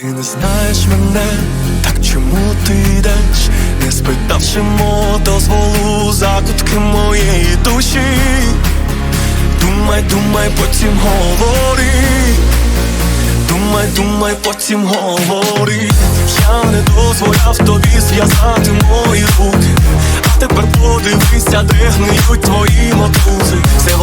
Ти не знаєш мене, так чому ти йдеш? Не спитавши мого дозволу закутки моєї душі. Думай, думай, потім говори. Думай, думай, потім говори. Я не дозволяв тобі зв'язати мої руки. А тепер подивися, де гниють твої мотузи. Все в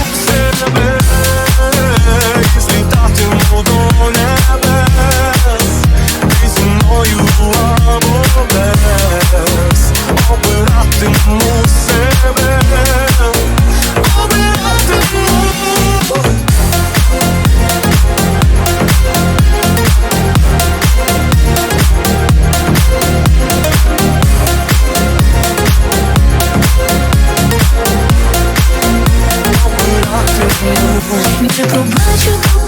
Мені пробачу